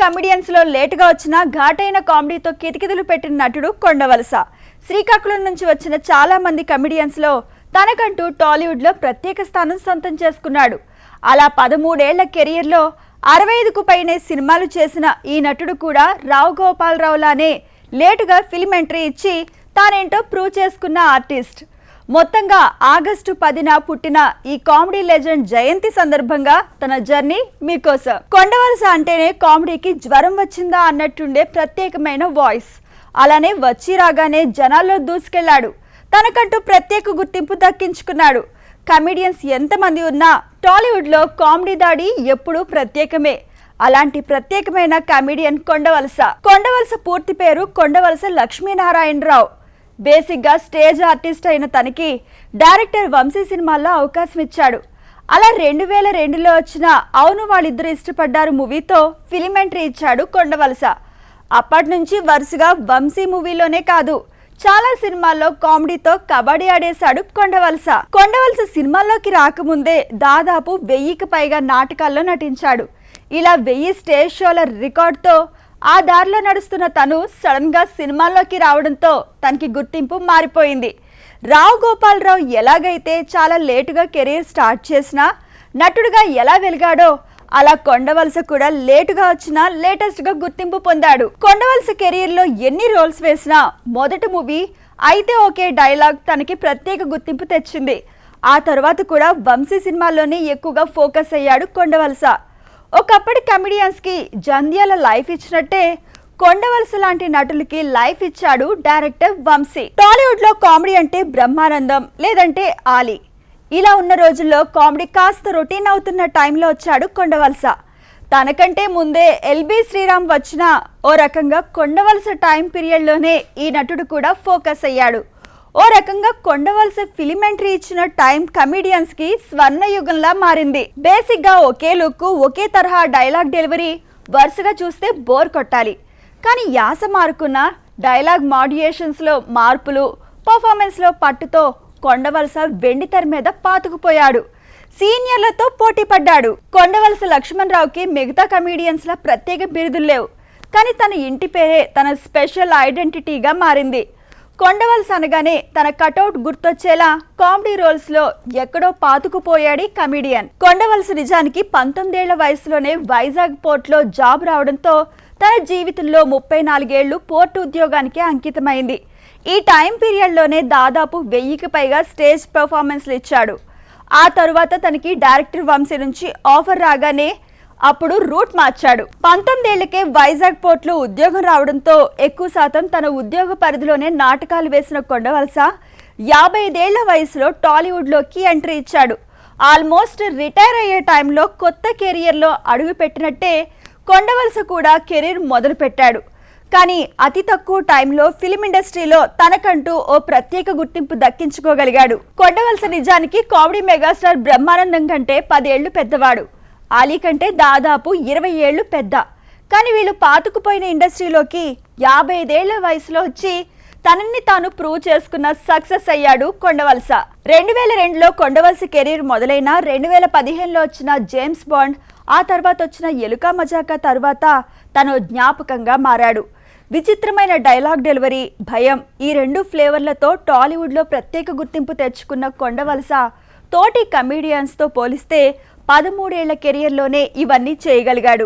కమిడియన్స్లో లేటుగా వచ్చిన ఘాటైన కామెడీతో కిటికిదులు పెట్టిన నటుడు కొండవలస శ్రీకాకుళం నుంచి వచ్చిన చాలా మంది కమిడియన్స్లో తనకంటూ టాలీవుడ్లో ప్రత్యేక స్థానం సొంతం చేసుకున్నాడు. అలా పదమూడేళ్ళ కెరియర్లో అరవై ఐదుకు పైనే సినిమాలు చేసిన ఈ నటుడు కూడా రావు గోపాలరావు లానే లేటుగా ఫిల్మ్ ఎంట్రీ ఇచ్చి తానేంటో ప్రూవ్ చేసుకున్న ఆర్టిస్ట్ మొత్తంగా ఆగస్టు పదిన పుట్టిన ఈ కామెడీ లెజెండ్ జయంతి సందర్భంగా తన జర్నీ మీకోసం. కొండవలస అంటేనే కామెడీకి జ్వరం వచ్చిందా అన్నట్టుండే ప్రత్యేకమైన వాయిస్. అలానే వచ్చి రాగానే జనాల్లో దూసుకెళ్ళాడు. తనకంటూ ప్రత్యేక గుర్తింపు దక్కించుకున్నాడు. కమెడియన్స్ ఎంతమంది ఉన్నా టాలీవుడ్లో కామెడీ దాడి ఎప్పుడూ ప్రత్యేకమే. అలాంటి ప్రత్యేకమైన కమెడియన్ కొండవలస. కొండవలస పూర్తి పేరు కొండవలస లక్ష్మీనారాయణరావు. బేసిక్గా స్టేజ్ ఆర్టిస్ట్ అయిన తనకి డైరెక్టర్ వంశీ సినిమాల్లో అవకాశం ఇచ్చాడు. అలా రెండు వేల రెండులో వచ్చిన అవును వాళ్ళిద్దరు ఇష్టపడ్డారు మూవీతో ఫిలిం ఎంట్రీ ఇచ్చాడు కొండవలస. అప్పటి నుంచి వరుసగా వంశీ మూవీలోనే కాదు చాలా సినిమాల్లో కామెడీతో కబడ్డీ ఆడేశాడు కొండవలస. కొండవలస సినిమాల్లోకి రాకముందే దాదాపు వెయ్యికి పైగా నాటకాల్లో నటించాడు. ఇలా వెయ్యి స్టేజ్ షోల రికార్డ్తో ఆ దారిలో నడుస్తున్న తను సడన్గా సినిమాల్లోకి రావడంతో తనకి గుర్తింపు మారిపోయింది. రావు గోపాలరావు ఎలాగైతే చాలా లేటుగా కెరీర్ స్టార్ట్ చేసినా నటుడుగా ఎలా వెలిగాడో అలా కొండవలస కూడా లేటుగా వచ్చినా లేటెస్ట్గా గుర్తింపు పొందాడు. కొండవలస కెరీర్లో ఎన్ని రోల్స్ వేసినా మొదటి మూవీ అయితే ఓకే డైలాగ్ తనకి ప్రత్యేక గుర్తింపు తెచ్చింది. ఆ తర్వాత కూడా వంశీ సినిమాల్లోనే ఎక్కువగా ఫోకస్ అయ్యాడు కొండవలస ఒకప్పటి కమెడియన్స్కి జంధ్యాల లైఫ్ ఇచ్చినట్టే కొండవలస లాంటి నటులకి లైఫ్ ఇచ్చాడు డైరెక్టర్ వంశీ. టాలీవుడ్లో కామెడీ అంటే బ్రహ్మానందం లేదంటే ఆలీ. ఇలా ఉన్న రోజుల్లో కామెడీ కాస్త రొటీన్ అవుతున్న టైంలో వచ్చాడు కొండవలస. తనకంటే ముందే ఎల్బి శ్రీరామ్ వచ్చిన ఓ రకంగా కొండవలస టైం పీరియడ్లోనే ఈ నటుడు కూడా ఫోకస్ అయ్యాడు. ఓ రకంగా కొండవలస ఫిలిమెంటరీ ఇచ్చిన టైం కమిడియన్స్కి స్వర్ణయుగంలా మారింది. బేసిక్గా ఒకే లుక్ ఒకే తరహా డైలాగ్ డెలివరీ వరుసగా చూస్తే బోర్ కొట్టాలి. కానీ యాస మారుకున్న డైలాగ్ మాడ్యుయేషన్స్లో మార్పులు పర్ఫార్మెన్స్లో పట్టుతో కొండవలస వెండి తెర మీద పాతుకుపోయాడు. సీనియర్లతో పోటీ పడ్డాడు. కొండవలస లక్ష్మణ్ రావుకి మిగతా కమీడియన్స్ ప్రత్యేక బిరుదులు లేవు. కానీ తన ఇంటి పేరే తన స్పెషల్ ఐడెంటిటీగా మారింది. కొండవలస అనగానే తన కటౌట్ గుర్తొచ్చేలా కామెడీ రోల్స్లో ఎక్కడో పాతుకుపోయాడు కమిడియన్. కొండవలస నిజానికి పంతొమ్మిదేళ్ళ వయసులోనే వైజాగ్ పోర్ట్లో జాబ్ రావడంతో తన జీవితంలో ముప్పై నాలుగేళ్ళు పోర్టు ఉద్యోగానికి అంకితమైంది. ఈ టైం పీరియడ్లోనే దాదాపు వెయ్యికి పైగా స్టేజ్ పెర్ఫార్మెన్స్లు ఇచ్చాడు. ఆ తరువాత తనకి డైరెక్టర్ వంశీ నుంచి ఆఫర్ రాగానే అప్పుడు రూట్ మార్చాడు. పంతొమ్మిదేళ్ళకే వైజాగ్ పోర్ట్లో ఉద్యోగం రావడంతో ఎక్కువ శాతం తన ఉద్యోగ పరిధిలోనే నాటకాలు వేసిన కొండవలస యాభై ఐదేళ్ళ వయసులో టాలీవుడ్లోకి ఎంట్రీ ఇచ్చాడు. ఆల్మోస్ట్ రిటైర్ అయ్యే టైంలో కొత్త కెరియర్లో అడుగు పెట్టినట్టే కొండవలస కూడా కెరీర్ మొదలుపెట్టాడు కానీ అతి తక్కువ టైంలో ఫిలిం ఇండస్ట్రీలో తనకంటూ ఓ ప్రత్యేక గుర్తింపు దక్కించుకోగలిగాడు. కొండవలస నిజానికి కామెడీ మెగాస్టార్ బ్రహ్మానందం కంటే పదేళ్ళు పెద్దవాడు. అలీ కంటే దాదాపు ఇరవై ఏళ్ళు పెద్ద. కానీ వీళ్ళు పాతుకుపోయిన ఇండస్ట్రీలోకి యాభై ఐదేళ్ళ వయసులో వచ్చి తనని తాను ప్రూవ్ చేసుకున్న సక్సెస్ అయ్యాడు కొండవలస. రెండు వేల రెండులో కొండవలస కెరీర్ మొదలైన రెండు వేల పదిహేనులో వచ్చిన జేమ్స్ బాండ్ ఆ తర్వాత వచ్చిన ఎలుక మజాకా తర్వాత తను జ్ఞాపకంగా మారాడు. విచిత్రమైన డైలాగ్ డెలివరీ భయం ఈ రెండు ఫ్లేవర్లతో టాలీవుడ్లో ప్రత్యేక గుర్తింపు తెచ్చుకున్న కొండవలస తోటి కమీడియన్స్తో పోలిస్తే పదమూడేళ్ళ కెరియర్లోనే ఇవన్నీ చేయగలిగాడు.